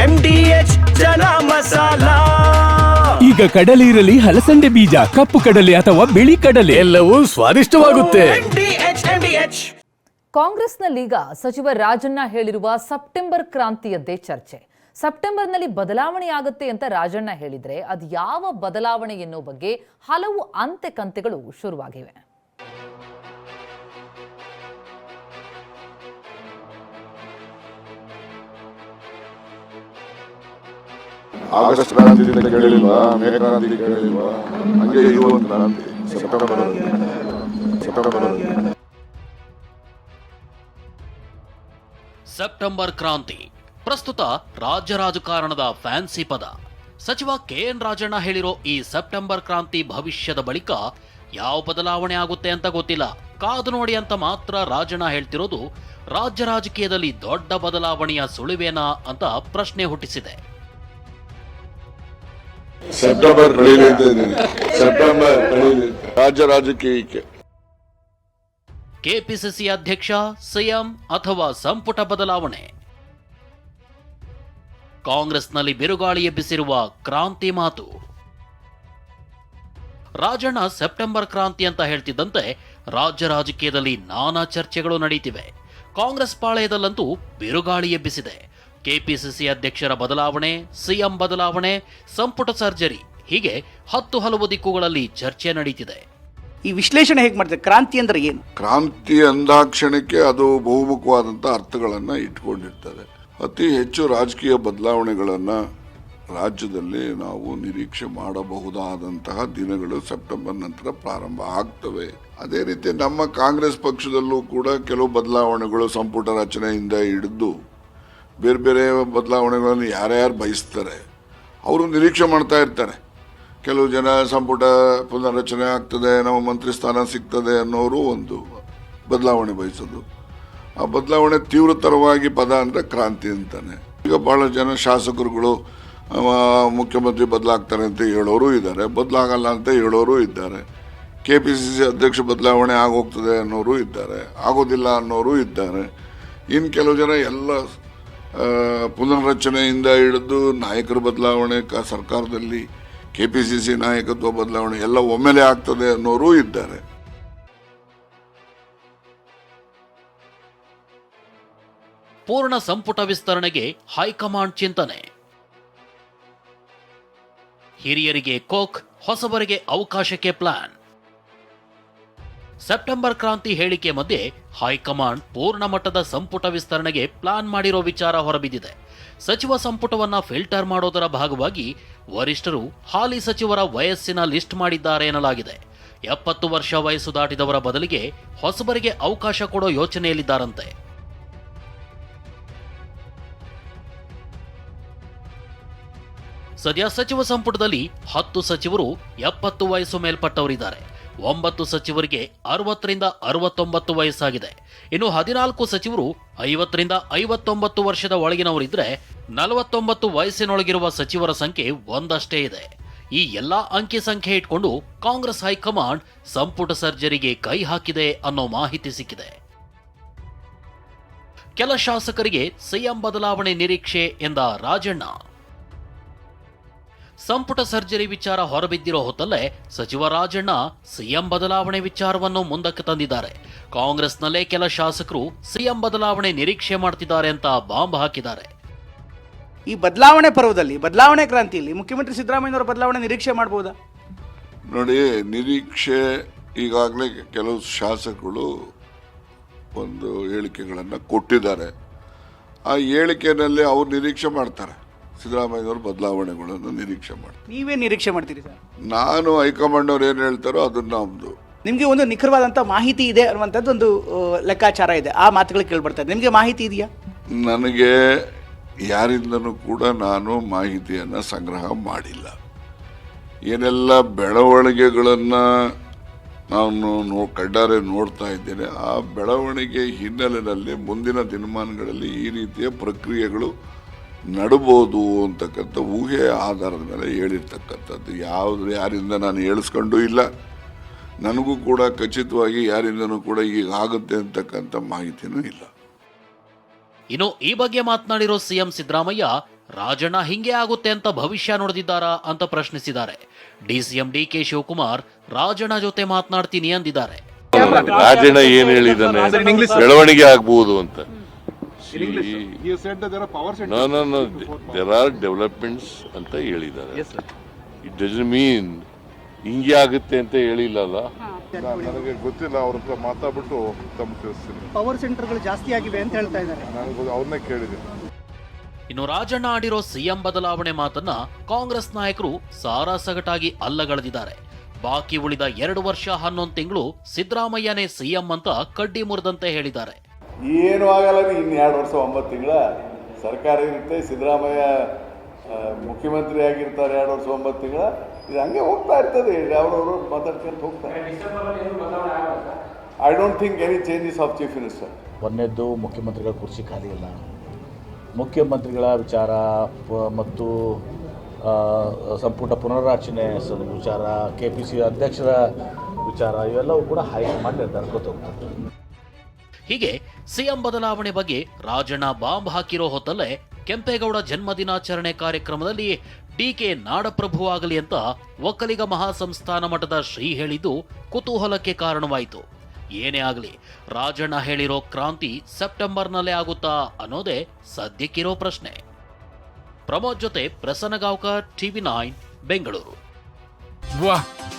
M D H chana masala. ಈಗ ಕಡಲೆ ಇರಲಿ ಹಲಸಂಡೆ ಬೀಜ ಕಪ್ಪು ಕಡಲೆ ಅಥವಾ ಬಿಳಿ ಕಡಲೆ. ಎಲ್ಲವೂ ಸ್ವಾದಿಷ್ಟವಾಗುತ್ತೆ. ಎಂಡಿಎಚ್ ಕಾಂಗ್ರೆಸ್ನಲ್ಲೀಗ ಸಚಿವ ರಾಜಣ್ಣ ಹೇಳಿರುವ ಸೆಪ್ಟೆಂಬರ್ ಕ್ರಾಂತಿಯದ್ದೇ ಚರ್ಚೆ. ಸೆಪ್ಟೆಂಬರ್ನಲ್ಲಿ ಬದಲಾವಣೆ ಆಗುತ್ತೆ ಅಂತ ರಾಜಣ್ಣ ಹೇಳಿದ್ರೆ ಅದು ಯಾವ ಬದಲಾವಣೆ ಎನ್ನುವ ಬಗ್ಗೆ ಹಲವು ಅಂತೆ ಕಂತೆಗಳು ಶುರುವಾಗಿವೆ. ಆಗಸ್ಟ್ ಕ್ರಾಂತಿ ಅಂತ ಮೇ ಕ್ರಾಂತಿ ಕೇಳಿಲ್ವಾ? ಹಂಗೆ ಒಂದು ಕ್ರಾಂತಿ ಸೆಪ್ಟೆಂಬರ್ ಸೆಪ್ಟೆಂಬರ್ ಸೆಪ್ಟೆಂಬರ್ ಕ್ರಾಂತಿ. ಪ್ರಸ್ತುತ ರಾಜ್ಯ ರಾಜಕಾರಣದ ಫ್ಯಾನ್ಸಿ ಪದ. ಸಚಿವ ಕೆಎನ್ ರಾಜಣ್ಣ ಹೇಳಿರೋ ಈ ಸೆಪ್ಟೆಂಬರ್ ಕ್ರಾಂತಿ ಭವಿಷ್ಯದ ಬಳಿಕ ಯಾವ ಬದಲಾವಣೆ ಆಗುತ್ತೆ ಅಂತ ಗೊತ್ತಿಲ್ಲ. ಕಾದು ನೋಡಿ ಅಂತ ಮಾತ್ರ ರಾಜಣ್ಣ ಹೇಳ್ತಿರೋದು, ರಾಜ್ಯ ರಾಜಕೀಯದಲ್ಲಿ ದೊಡ್ಡ ಬದಲಾವಣೆಯ ಸುಳಿವೇನಾ ಅಂತ ಪ್ರಶ್ನೆ ಹುಟ್ಟಿಸಿದೆ. September September. ರಾಜ್ಯ ರಾಜಕೀಯಕ್ಕೆ ಕೆಪಿಸಿಸಿ ಅಧ್ಯಕ್ಷ, ಸಿಎಂ ಅಥವಾ ಸಂಪುಟ ಬದಲಾವಣೆ. ಕಾಂಗ್ರೆಸ್ನಲ್ಲಿ ಬಿರುಗಾಳಿ ಎಬ್ಬಿಸಿರುವ ಕ್ರಾಂತಿ ಮಾತು. ರಾಜಣ್ಣ ಸೆಪ್ಟೆಂಬರ್ ಕ್ರಾಂತಿ ಅಂತ ಹೇಳ್ತಿದ್ದಂತೆ ರಾಜ್ಯ ರಾಜಕೀಯದಲ್ಲಿ ನಾನಾ ಚರ್ಚೆಗಳು ನಡೀತಿವೆ. ಕಾಂಗ್ರೆಸ್ ಪಾಳೆಯದಲ್ಲಂತೂ ಬಿರುಗಾಳಿ ಎಬ್ಬಿಸಿದೆ. ಕೆಪಿಸಿಸಿ ಅಧ್ಯಕ್ಷರ ಬದಲಾವಣೆ ಸಿಎಂ ಬದಲಾವಣೆ ಸಂಪುಟ ಸರ್ಜರಿ ಹೀಗೆ ಹತ್ತು ಹಲವು ದಿಕ್ಕುಗಳಲ್ಲಿ ಚರ್ಚೆ ನಡೀತಿದೆ. ಈ ವಿಶ್ಲೇಷಣೆ ಹೇಗೆ ಮಾಡ್ತಾರೆ ಕ್ರಾಂತಿ ಅಂದ್ರೆ ಏನು? ಕ್ರಾಂತಿ ಅಂದಾಕ್ಷಣಕ್ಕೆ ಅದು ಬಹುಮುಖವಾದಂಥ ಅರ್ಥಗಳನ್ನು ಇಟ್ಕೊಂಡಿರ್ತದೆ. ಅತಿ ಹೆಚ್ಚು ರಾಜಕೀಯ ಬದಲಾವಣೆಗಳನ್ನು ರಾಜ್ಯದಲ್ಲಿ ನಾವು ನಿರೀಕ್ಷೆ ಮಾಡಬಹುದಾದಂತಹ ದಿನಗಳು ಸೆಪ್ಟೆಂಬರ್ ನಂತರ ಪ್ರಾರಂಭ ಆಗ್ತವೆ. ಅದೇ ರೀತಿ ನಮ್ಮ ಕಾಂಗ್ರೆಸ್ ಪಕ್ಷದಲ್ಲೂ ಕೂಡ ಕೆಲವು ಬದಲಾವಣೆಗಳು ಸಂಪುಟ ರಚನೆಯಿಂದ ಹಿಡಿದು ಬೇರೆ ಬೇರೆ ಬದಲಾವಣೆಗಳನ್ನು ಯಾರ್ಯಾರು ಬಯಸ್ತಾರೆ, ಅವರು ನಿರೀಕ್ಷೆ ಮಾಡ್ತಾ ಇರ್ತಾರೆ. ಕೆಲವು ಜನ ಸಂಪುಟ ಪುನರ್ರಚನೆ ಆಗ್ತದೆ, ನಮ್ಮ ಮಂತ್ರಿ ಸ್ಥಾನ ಸಿಗ್ತದೆ ಅನ್ನೋರು ಒಂದು ಬದಲಾವಣೆ ಬಯಸೋದು. ಆ ಬದಲಾವಣೆ ತೀವ್ರತರವಾಗಿ ಪದ ಅಂದರೆ ಕ್ರಾಂತಿ ಅಂತಾನೆ. ಈಗ ಭಾಳ ಜನ ಶಾಸಕರುಗಳು ಮುಖ್ಯಮಂತ್ರಿ ಬದಲಾಗ್ತಾರೆ ಅಂತ ಹೇಳೋರು ಇದ್ದಾರೆ, ಬದಲಾಗಲ್ಲ ಅಂತ ಹೇಳೋರು ಇದ್ದಾರೆ. ಕೆ ಪಿ ಸಿ ಸಿ ಅಧ್ಯಕ್ಷ ಬದಲಾವಣೆ ಆಗೋಗ್ತದೆ ಅನ್ನೋರು ಇದ್ದಾರೆ, ಆಗೋದಿಲ್ಲ ಅನ್ನೋರು ಇದ್ದಾರೆ. ಇನ್ನು ಕೆಲವು ಜನ ಎಲ್ಲ ಪುನರ್ರಚನೆಯಿಂದ ಹಿಡಿದು ನಾಯಕರ ಬದಲಾವಣೆ, ಕ ಸರ್ಕಾರದಲ್ಲಿ ಕೆ ಪಿ ಸಿ ಸಿ ನಾಯಕತ್ವ ಬದಲಾವಣೆ ಎಲ್ಲ ಒಮ್ಮೆಲೆ ಆಗ್ತದೆ ಅನ್ನೋರು ಇದ್ದಾರೆ. ಪೂರ್ಣ ಸಂಪುಟ ವಿಸ್ತರಣೆಗೆ ಹೈಕಮಾಂಡ್ ಚಿಂತನೆ. ಹಿರಿಯರಿಗೆ ಕೋಕ್, ಹೊಸಬರಿಗೆ ಅವಕಾಶಕ್ಕೆ ಪ್ಲಾನ್. ಸೆಪ್ಟೆಂಬರ್ ಕ್ರಾಂತಿ ಹೇಳಿಕೆ ಮಧ್ಯೆ ಹೈಕಮಾಂಡ್ ಪೂರ್ಣ ಮಟ್ಟದ ಸಂಪುಟ ವಿಸ್ತರಣೆಗೆ ಪ್ಲಾನ್ ಮಾಡಿರೋ ವಿಚಾರ ಹೊರಬಿದ್ದಿದೆ. ಸಚಿವ ಸಂಪುಟವನ್ನ ಫಿಲ್ಟರ್ ಮಾಡೋದರ ಭಾಗವಾಗಿ ವರಿಷ್ಠರು ಹಾಲಿ ಸಚಿವರ ವಯಸ್ಸಿನ ಲಿಸ್ಟ್ ಮಾಡಿದ್ದಾರೆ ಎನ್ನಲಾಗಿದೆ. ಎಪ್ಪತ್ತು ವರ್ಷ ವಯಸ್ಸು ದಾಟಿದವರ ಬದಲಿಗೆ ಹೊಸಬರಿಗೆ ಅವಕಾಶ ಕೊಡೋ ಯೋಚನೆಯಲ್ಲಿದ್ದಾರಂತೆ. ಸದ್ಯ ಸಚಿವ ಸಂಪುಟದಲ್ಲಿ ಹತ್ತು ಸಚಿವರು ಎಪ್ಪತ್ತು ವಯಸ್ಸು ಮೇಲ್ಪಟ್ಟವರಿದ್ದಾರೆ. ಒಂಬತ್ತು ಸಚಿವರಿಗೆ ಅರವತ್ತರಿಂದ ಅರವತ್ತೊಂಬತ್ತು ವಯಸ್ಸಾಗಿದೆ. ಇನ್ನು ಹದಿನಾಲ್ಕು ಸಚಿವರು ಐವತ್ತರಿಂದ ಐವತ್ತೊಂಬತ್ತು ವರ್ಷದ ಒಳಗಿನವರಿದ್ರೆ ನಲವತ್ತೊಂಬತ್ತು ವಯಸ್ಸಿನೊಳಗಿರುವ ಸಚಿವರ ಸಂಖ್ಯೆ ಒಂದಷ್ಟೇ ಇದೆ. ಈ ಎಲ್ಲಾ ಅಂಕಿ ಸಂಖ್ಯೆ ಇಟ್ಕೊಂಡು ಕಾಂಗ್ರೆಸ್ ಹೈಕಮಾಂಡ್ ಸಂಪುಟ ಸರ್ಜರಿಗೆ ಕೈ ಹಾಕಿದೆ ಅನ್ನೋ ಮಾಹಿತಿ ಸಿಕ್ಕಿದೆ. ಕೆಲ ಶಾಸಕರಿಗೆ ಸಿಎಂ ಬದಲಾವಣೆ ನಿರೀಕ್ಷೆ ಎಂದ ರಾಜಣ್ಣ. ಸಂಪುಟ ಸರ್ಜರಿ ವಿಚಾರ ಹೊರಬಿದ್ದಿರೋ ಹೊತ್ತಲ್ಲೇ ಸಚಿವ ರಾಜಣ್ಣ ಸಿಎಂ ಬದಲಾವಣೆ ವಿಚಾರವನ್ನು ಮುಂದಕ್ಕೆ ತಂದಿದ್ದಾರೆ. ಕಾಂಗ್ರೆಸ್ನಲ್ಲೇ ಕೆಲ ಶಾಸಕರು ಸಿಎಂ ಬದಲಾವಣೆ ನಿರೀಕ್ಷೆ ಮಾಡ್ತಿದ್ದಾರೆ ಅಂತ ಬಾಂಬ್ ಹಾಕಿದ್ದಾರೆ. ಈ ಬದಲಾವಣೆ ಪರ್ವದಲ್ಲಿ ಬದಲಾವಣೆ ಕ್ರಾಂತಿಯಲ್ಲಿ ಮುಖ್ಯಮಂತ್ರಿ ಸಿದ್ದರಾಮಯ್ಯನವರ ಬದಲಾವಣೆ ನಿರೀಕ್ಷೆ ಮಾಡಬಹುದಾ ನೋಡಿ ನಿರೀಕ್ಷೆ ಈಗಾಗಲೇ ಕೆಲವು ಶಾಸಕರು ಒಂದು ಹೇಳಿಕೆಗಳನ್ನು ಕೊಟ್ಟಿದ್ದಾರೆ. ಆ ಹೇಳಿಕೆಯಲ್ಲಿ ಅವ್ರು ನಿರೀಕ್ಷೆ ಮಾಡ್ತಾರೆ. ಸಿದ್ದರಾಮಯ್ಯನವರು ಬದಲಾವಣೆಗಳನ್ನು ನಿರೀಕ್ಷೆ ಮಾಡ್ತಾರೆ. ನೀವೇ ನಿರೀಕ್ಷೆ ಮಾಡ್ತೀರಿ ಸರ್? ನಾನು ಹೈಕಮಾಂಡ್ ಅವ್ರು ಏನು ಹೇಳ್ತಾರೋ ಅದನ್ನ ನಮ್ಮದು ನಿಮಗೆ ಒಂದು ನಿಖರವಾದಂಥ ಮಾಹಿತಿ ಇದೆ ಅನ್ನುವಂಥದ್ದು ಒಂದು ಲೆಕ್ಕಾಚಾರ ಇದೆ. ಆ ಮಾತುಗಳು ಕೇಳ್ಬರ್ತಾರೆ ನಿಮಗೆ ಮಾಹಿತಿ ಇದೆಯಾ? ನನಗೆ ಯಾರಿಂದನೂ ಕೂಡ ನಾನು ಮಾಹಿತಿಯನ್ನು ಸಂಗ್ರಹ ಮಾಡಿಲ್ಲ. ಏನೆಲ್ಲ ಬೆಳವಣಿಗೆಗಳನ್ನು ನಾನು ನೋ ಕಡ್ಡಾರೆ ನೋಡ್ತಾ ಇದ್ದೇನೆ ಆ ಬೆಳವಣಿಗೆ ಹಿನ್ನೆಲೆಯಲ್ಲಿ ಮುಂದಿನ ದಿನಮಾನಗಳಲ್ಲಿ ಈ ರೀತಿಯ ಪ್ರಕ್ರಿಯೆಗಳು ನಡಬಹುದು ಅಂತಕ್ಕಂಥ ಊಹೆಯ ಆಧಾರದ ಮೇಲೆ ಹೇಳಿರ್ತಕ್ಕಂಥದ್ದು. ಯಾವುದು ಯಾರಿಂದ ನಾನು ಹೇಳಿಸ್ಕೊಂಡು ಇಲ್ಲ. ನನಗೂ ಕೂಡ ಖಚಿತವಾಗಿ ಯಾರಿಂದನೂ ಕೂಡ ಈಗ ಆಗುತ್ತೆ ಅಂತಕ್ಕಂಥ ಮಾಹಿತಿನೂ ಇಲ್ಲ. ಇನ್ನು ಈ ಬಗ್ಗೆ ಮಾತನಾಡಿರೋ ಸಿಎಂ ಸಿದ್ದರಾಮಯ್ಯ ರಾಜಣ್ಣ ಹಿಂಗೆ ಆಗುತ್ತೆ ಅಂತ ಭವಿಷ್ಯ ನೋಡಿದಿದ್ದಾರಾ ಅಂತ ಪ್ರಶ್ನಿಸಿದ್ದಾರೆ. DCM D K Shivakumar Rajanna ಜೊತೆ ಮಾತನಾಡ್ತೀನಿ ಅಂದಿದ್ದಾರೆ. ರಾಜಣ್ಣ ಏನ್ ಹೇಳಿದಾನೆ ಬೆಳವಣಿಗೆ ಆಗ್ಬಹುದು ಅಂತ. ದೇರ್ ಆರ್ ಡೆವಲಪ್ಮೆಂಟ್ಸ್ ಅಂತ ಹೇಳಿದ್ದಾರೆ. ಇಟ್ ಡಸ್ ಮೀನ್ ಹಿಂಗೆ ಆಗುತ್ತೆ ಅಂತ ಹೇಳಿಲ್ಲಲ್ಲ? ನನಗೆ ಗೊತ್ತಿಲ್ಲ ಅವ್ರ ಹತ್ರ ಮಾತಾಡ್ಬಿಟ್ಟು ತಮ್ಮ ತಿಳಿಸ್ತೀನಿ. ಪವರ್ ಸೆಂಟರ್ಗಳು ಜಾಸ್ತಿ ಆಗಿವೆ ಅಂತ ಹೇಳ್ತಾ ಇದ್ದಾರೆ. ನನಗೆ ಅವ್ರನ್ನೇ ಕೇಳಿದ್ದೀನಿ ಇನ್ನು ರಾಜಣ್ಣ ಆಡಿರೋ ಸಿಎಂ ಬದಲಾವಣೆ ಮಾತನ್ನ ಕಾಂಗ್ರೆಸ್ ನಾಯಕರು ಸಾರಾಸಗಟಾಗಿ ಅಲ್ಲಗಳೆದಿದ್ದಾರೆ. ಬಾಕಿ ಉಳಿದ ಎರಡು ವರ್ಷ ಹನ್ನೊಂದು ತಿಂಗಳು ಸಿದ್ದರಾಮಯ್ಯನೇ ಸಿಎಂ ಅಂತ ಕಡ್ಡಿ ಮುರಿದಂತೆ ಹೇಳಿದ್ದಾರೆ. ಏನು ಆಗಲ್ಲ ಇನ್ನು ಎರಡು ವರ್ಷ ಒಂಬತ್ತು ತಿಂಗಳ ಸರ್ಕಾರ ಇರುತ್ತೆ. ಸಿದ್ದರಾಮಯ್ಯ ಮುಖ್ಯಮಂತ್ರಿ ಆಗಿರ್ತಾರೆ ಎರಡು ವರ್ಷ ಒಂಬತ್ತು ತಿಂಗಳ. ಇದು ಹಂಗೆ ಹೋಗ್ತಾ ಇರ್ತದೆ. ಅವರವರು ಮಾತಾಡ್ಕೊಂಡು ಹೋಗ್ತಾರೆ I don't think any changes of chief minister ಒಂದನೇದ್ದು ಮುಖ್ಯಮಂತ್ರಿಗಳ ಕುರ್ಚಿ ಖಾಲಿ ಇಲ್ಲ ಮುಖ್ಯಮಂತ್ರಿಗಳ ವಿಚಾರ ಮತ್ತು ಸಂಪುಟ ಪುನರ್ರಚನೆ ವಿಚಾರ ಕೆ ಪಿ ಸಿ ಅಧ್ಯಕ್ಷರ ವಿಚಾರ, ಇವೆಲ್ಲವೂ ಕೂಡ ಹೈಕಮಾಂಡ್ ನಿರ್ಧಾರಕ್ಕೆ ಗೊತ್ತಾಗ್ತದೆ ಹೀಗೆ ಸಿಎಂ ಬದಲಾವಣೆ ಬಗ್ಗೆ ರಾಜಣ್ಣ ಬಾಂಬ್ ಹಾಕಿರೋ ಹೊತ್ತಲ್ಲೇ ಕೆಂಪೇಗೌಡ ಜನ್ಮದಿನಾಚರಣೆ ಕಾರ್ಯಕ್ರಮದಲ್ಲಿ ಡಿಕೆ ನಾಡಪ್ರಭು ಆಗಲಿ ಅಂತ ಒಕ್ಕಲಿಗ ಮಹಾಸಂಸ್ಥಾನ ಮಠದ ಶ್ರೀ ಹೇಳಿದ್ದು ಕುತೂಹಲಕ್ಕೆ ಕಾರಣವಾಯಿತು. ಏನೇ ಆಗಲಿ, ರಾಜಣ್ಣ ಹೇಳಿರೋ ಕ್ರಾಂತಿ ಸೆಪ್ಟೆಂಬರ್ನಲ್ಲೇ ಆಗುತ್ತಾ ಅನ್ನೋದೇ ಸದ್ಯಕ್ಕಿರೋ ಪ್ರಶ್ನೆ. ಪ್ರಮೋದ್ ಜೊತೆ ಪ್ರಸನ್ನ ಗಾವ್ಕರ್ ಟಿವಿ ನೈನ್, ಬೆಂಗಳೂರು.